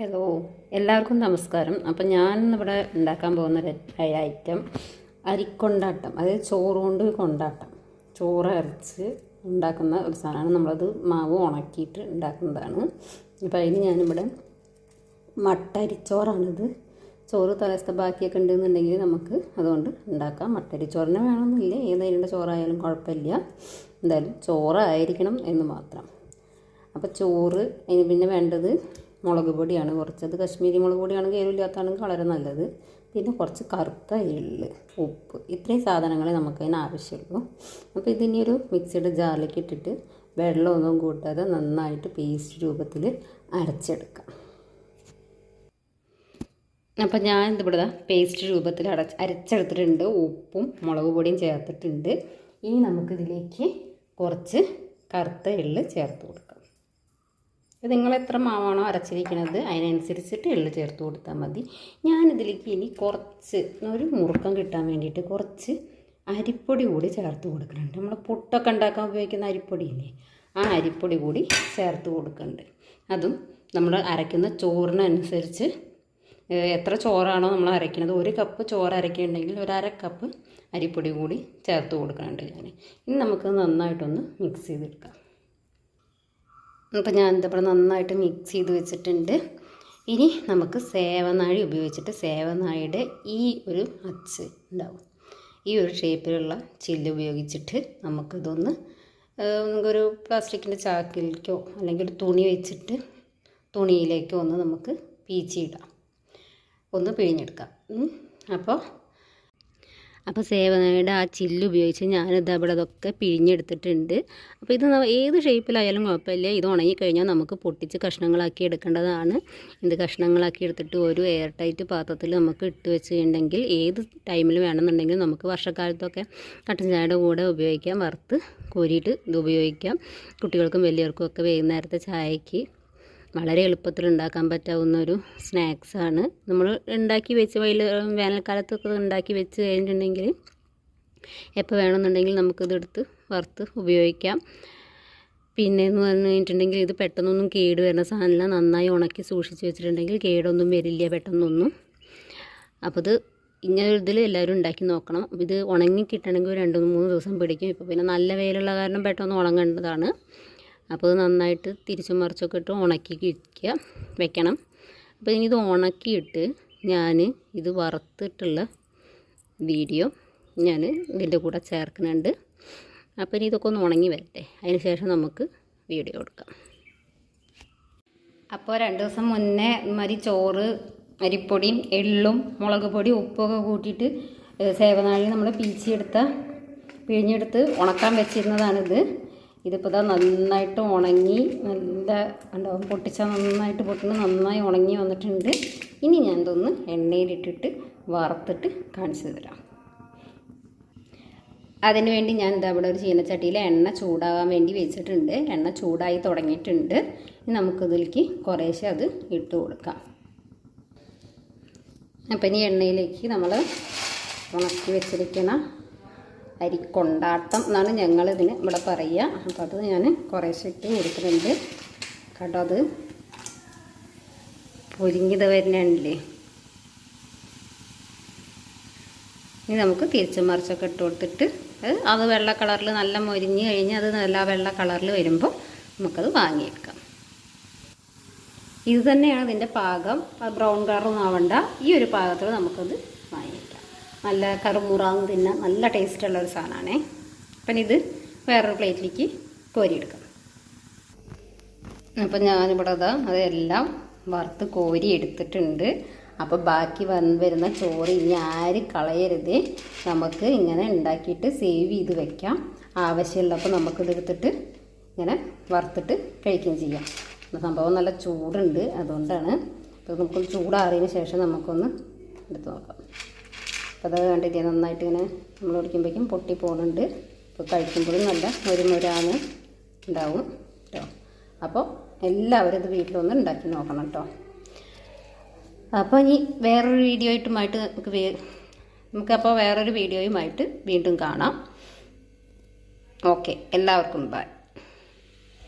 Hello എല്ലാവർക്കും നമസ്കാരം. അപ്പം ഞാൻ ഇവിടെ ഉണ്ടാക്കാൻ പോകുന്ന ഒരു ഐറ്റം അരിക്കൊണ്ടാട്ടം അതായത് ചോറ് കൊണ്ട് കൊണ്ടാട്ടം. ചോറ് അരച്ച് ഉണ്ടാക്കുന്ന ഒരു സാധനമാണ്. നമ്മളത് മാവ് ഉണക്കിയിട്ട് ഉണ്ടാക്കുന്നതാണ്. അപ്പോൾ അതിന് ഞാനിവിടെ മട്ടരിച്ചോറാണിത്. ചോറ് തലസ്ഥ ബാക്കിയൊക്കെ ഉണ്ടെന്നുണ്ടെങ്കിൽ നമുക്ക് അതുകൊണ്ട് ഉണ്ടാക്കാം. മട്ടരിച്ചോറിന് വേണമെന്നില്ല. ഏതായാലും ചോറായാലും കുഴപ്പമില്ല. എന്തായാലും ചോറായിരിക്കണം എന്ന് മാത്രം. അപ്പോൾ ചോറ് അതിന് പിന്നെ വേണ്ടത് മുളക് പൊടിയാണ് കുറച്ചത്. കശ്മീരി മുളക് പൊടിയാണെങ്കിൽ എരിവില്ലാത്തതാണെങ്കിൽ വളരെ നല്ലത്. പിന്നെ കുറച്ച് കറുത്ത എള്ള് ഉപ്പ് ഇത്രയും സാധനങ്ങളെ നമുക്കതിന് ആവശ്യമുള്ളൂ. അപ്പോൾ ഇതിനി ഒരു മിക്സിയുടെ ജാറിലേക്ക് ഇട്ടിട്ട് വെള്ളമൊന്നും കൂട്ടാതെ നന്നായിട്ട് പേസ്റ്റ് രൂപത്തിൽ അരച്ചെടുക്കാം. അപ്പം ഞാൻ ഇതിവിടെ പേസ്റ്റ് രൂപത്തിൽ അടച്ച് അരച്ചെടുത്തിട്ടുണ്ട്. ഉപ്പും മുളക് പൊടിയും ചേർത്തിട്ടുണ്ട്. ഇനി നമുക്കിതിലേക്ക് കുറച്ച് കറുത്ത എള്ള് ചേർത്ത് കൊടുക്കാം. ഇത് നിങ്ങൾ എത്ര മാവാണോ അരച്ചിരിക്കുന്നത് അതിനനുസരിച്ചിട്ട് എള്ള് ചേർത്ത് കൊടുത്താൽ മതി. ഞാനിതിലേക്ക് ഇനി കുറച്ച് ഒരു മുറുക്കം കിട്ടാൻ വേണ്ടിയിട്ട് കുറച്ച് അരിപ്പൊടി കൂടി ചേർത്ത് കൊടുക്കുന്നുണ്ട്. നമ്മൾ പുട്ടൊക്കെ ഉണ്ടാക്കാൻ ഉപയോഗിക്കുന്ന അരിപ്പൊടിയില്ലേ ആ അരിപ്പൊടി കൂടി ചേർത്ത് കൊടുക്കുന്നുണ്ട്. അതും നമ്മൾ അരയ്ക്കുന്ന ചോറിനനുസരിച്ച് എത്ര ചോറാണോ നമ്മൾ അരയ്ക്കുന്നത് ഒരു കപ്പ് ചോറ് അരയ്ക്കുന്നുണ്ടെങ്കിൽ ഒരു അര കപ്പ് അരിപ്പൊടി കൂടി ചേർത്ത് കൊടുക്കുന്നുണ്ട് ഞാൻ ഇനി നമുക്ക് നന്നായിട്ടൊന്ന് മിക്സ് ചെയ്തെടുക്കാം. അപ്പോൾ ഞാൻ ഇതിവിടെ നന്നായിട്ട് മിക്സ് ചെയ്ത് വെച്ചിട്ടുണ്ട്. ഇനി നമുക്ക് സേവനാഴി ഉപയോഗിച്ചിട്ട് സേവനാഴിയുടെ ഈ ഒരു അച്ച് ഉണ്ടാവും. ഈ ഒരു ഷേപ്പിലുള്ള ചില്ല് ഉപയോഗിച്ചിട്ട് നമുക്കിതൊന്ന് നമുക്കൊരു പ്ലാസ്റ്റിക്കിന്റെ ചാക്കിലേക്കോ അല്ലെങ്കിൽ ഒരു തുണി വെച്ചിട്ട് തുണിയിലേക്കോ ഒന്ന് നമുക്ക് പീച്ചിയിടാം ഒന്ന് പിഴിഞ്ഞെടുക്കാം. അപ്പോൾ അപ്പോൾ സേവനയുടെ ആ ചില്ല് ഉപയോഗിച്ച് ഞാനിത് അവിടെ അതൊക്കെ പിഴിഞ്ഞെടുത്തിട്ടുണ്ട്. അപ്പോൾ ഇത് ഏത് ഷേപ്പിലായാലും കുഴപ്പമില്ല. ഇത് ഉണങ്ങിക്കഴിഞ്ഞാൽ നമുക്ക് പൊട്ടിച്ച് കഷ്ണങ്ങളാക്കി എടുക്കേണ്ടതാണ്. ഇത് കഷ്ണങ്ങളാക്കി എടുത്തിട്ട് ഒരു എയർ ടൈറ്റ് പാത്രത്തിൽ നമുക്ക് ഇട്ട് വെച്ചിട്ടുണ്ടെങ്കിൽ ഏത് ടൈമിൽ വേണമെന്നുണ്ടെങ്കിൽ നമുക്ക് വർഷക്കാലത്തൊക്കെ കട്ടൻ ചായയുടെ കൂടെ ഉപയോഗിക്കാം. വറുത്ത് കോരിയിട്ട് ഇത് ഉപയോഗിക്കാം. കുട്ടികൾക്കും വലിയവർക്കും ഒക്കെ വൈകുന്നേരത്തെ ചായക്ക് വളരെ എളുപ്പത്തിൽ ഉണ്ടാക്കാൻ പറ്റാവുന്ന ഒരു സ്നാക്സാണ് നമ്മൾ ഉണ്ടാക്കി വെച്ച് വൈകിട്ട് വേനൽക്കാലത്തൊക്കെ ഉണ്ടാക്കി വെച്ച് കഴിഞ്ഞിട്ടുണ്ടെങ്കിൽ എപ്പോൾ വേണമെന്നുണ്ടെങ്കിൽ നമുക്കിതെടുത്ത് വറുത്ത് ഉപയോഗിക്കാം. പിന്നെ എന്ന് പറഞ്ഞു കഴിഞ്ഞിട്ടുണ്ടെങ്കിൽ ഇത് പെട്ടെന്നൊന്നും കേട് വരുന്ന സാധനമില്ല. നന്നായി ഉണക്കി സൂക്ഷിച്ച് വെച്ചിട്ടുണ്ടെങ്കിൽ കേടൊന്നും വരില്ല പെട്ടെന്നൊന്നും. അപ്പോൾ ഇത് ഇങ്ങനെ ഇതിൽ എല്ലാവരും ഉണ്ടാക്കി നോക്കണം. ഇത് ഉണങ്ങി കിട്ടണമെങ്കിൽ രണ്ട് മൂന്ന് ദിവസം പിടിക്കും. ഇപ്പോൾ പിന്നെ നല്ല വെയിലുള്ള കാരണം പെട്ടെന്ന് ഉണങ്ങേണ്ടതാണ്. അപ്പോൾ നന്നായിട്ട് തിരിച്ചും മറിച്ചൊക്കെ ഇട്ട് ഉണക്കി വയ്ക്കുക വെക്കണം. അപ്പോൾ ഇനി ഇത് ഉണക്കിയിട്ട് ഞാൻ ഇത് വറുത്തിട്ടുള്ള വീഡിയോ ഞാൻ ഇതിന്റെ കൂടെ ചേർക്കുന്നുണ്ട്. അപ്പോൾ ഇനി ഇതൊക്കെ ഒന്ന് ഉണങ്ങി വരട്ടെ. അതിന് ശേഷം നമുക്ക് വീഡിയോ എടുക്കാം. അപ്പോൾ രണ്ട് ദിവസം മുന്നേ മരി ചോറ് അരിപ്പൊടിയും എള്ളും മുളക് പൊടി ഉപ്പൊക്കെ കൂട്ടിയിട്ട് സേവനാഴി നമ്മൾ പീച്ചിയെടുത്ത പിഴിഞ്ഞെടുത്ത് ഉണക്കാൻ വെച്ചിരുന്നതാണിത്. ഇതിപ്പോൾ ഇതാ നന്നായിട്ട് ഉണങ്ങി നല്ല ഉണ്ടാവും പൊട്ടിച്ചാൽ നന്നായിട്ട് പൊട്ടുന്ന നന്നായി ഉണങ്ങി വന്നിട്ടുണ്ട്. ഇനി ഞാൻ ഇതൊന്ന് എണ്ണയിലിട്ടിട്ട് വറുത്തിട്ട് കാണിച്ചു തരാം. അതിനുവേണ്ടി ഞാൻ ഇതാ ഇവിടെ ഒരു ചീനച്ചട്ടിയിൽ എണ്ണ ചൂടാകാൻ വേണ്ടി വെച്ചിട്ടുണ്ട്. എണ്ണ ചൂടായി തുടങ്ങിയിട്ടുണ്ട്. ഇനി നമുക്കിതിലേക്ക് കുറേശ്ശെ അത് ഇട്ട് കൊടുക്കാം. അപ്പം ഇനി എണ്ണയിലേക്ക് നമ്മൾ ഉണക്കി വെച്ചിരിക്കുന്ന അരിക്കൊണ്ടാട്ടം എന്നാണ് ഞങ്ങളിതിന് ഇവിടെ പറയുക. അപ്പോൾ അത് ഞാൻ കുറേശ്ശെ ഇട്ട് കൊടുക്കുന്നുണ്ട്. കേട്ടോ അത്? പൊരിഞ്ഞത് വരുന്നുണ്ടല്ലേ ഇനി നമുക്ക് തിരിച്ചും മറിച്ചൊക്കെ ഇട്ട് കൊടുത്തിട്ട് അത് അത് വെള്ള കളറിൽ നല്ല മൊരിഞ്ഞ് കഴിഞ്ഞ് അത് നല്ല വെള്ള കളറിൽ വരുമ്പോൾ നമുക്കത് വാങ്ങിയെടുക്കാം ഇത് തന്നെയാണ് ഇതിന്റെ പാകം. ബ്രൗൺ കളറൊന്നും ആവണ്ട. ഈ ഒരു പാകത്തിൽ നമുക്കത് വാങ്ങിക്കാം നല്ല കറുമുറാന്ന് തിന്നാൻ നല്ല ടേസ്റ്റുള്ള ഒരു സാധനമാണേ. അപ്പം ഇത് വേറൊരു പ്ലേറ്റിലേക്ക് കോരിയെടുക്കാം. അപ്പം ഞാനിവിടെ അതാ അതെല്ലാം വറുത്ത് കോരി എടുത്തിട്ടുണ്ട് അപ്പോൾ ബാക്കി വന്ന് വരുന്ന ചോറ് ഇനി ആര് കളയരുത്. നമുക്ക് ഇങ്ങനെ ഉണ്ടാക്കിയിട്ട് സേവ് ചെയ്ത് വെക്കാം. ആവശ്യമുള്ളപ്പോൾ നമുക്കിത് എടുത്തിട്ട് ഇങ്ങനെ വറുത്തിട്ട് കഴിക്കുകയും ചെയ്യാം. സംഭവം നല്ല ചൂടുണ്ട് അതുകൊണ്ടാണ്. അപ്പോൾ നമുക്ക് ചൂടാറിയതിന് ശേഷം നമുക്കൊന്ന് എടുത്ത് നോക്കാം. അപ്പോൾ അത് കണ്ടിട്ട് നന്നായിട്ട് ഇങ്ങനെ നമ്മൾ ഒടിക്കുമ്പോഴേക്കും പൊട്ടി പോകുന്നുണ്ട് അപ്പോൾ കഴിക്കുമ്പോഴും നല്ല മുരുമുരാന്ന് ഉണ്ടാവും കേട്ടോ അപ്പോൾ എല്ലാവരും ഇത് വീട്ടിലൊന്ന് ഉണ്ടാക്കി നോക്കണം കേട്ടോ അപ്പോൾ ഇനി വേറൊരു വീഡിയോ ആയിട്ടുമായിട്ട് നമുക്ക് വേ നമുക്കപ്പോൾ വേറൊരു വീഡിയോയുമായിട്ട് വീണ്ടും കാണാം. ഓക്കെ എല്ലാവർക്കും ബൈ.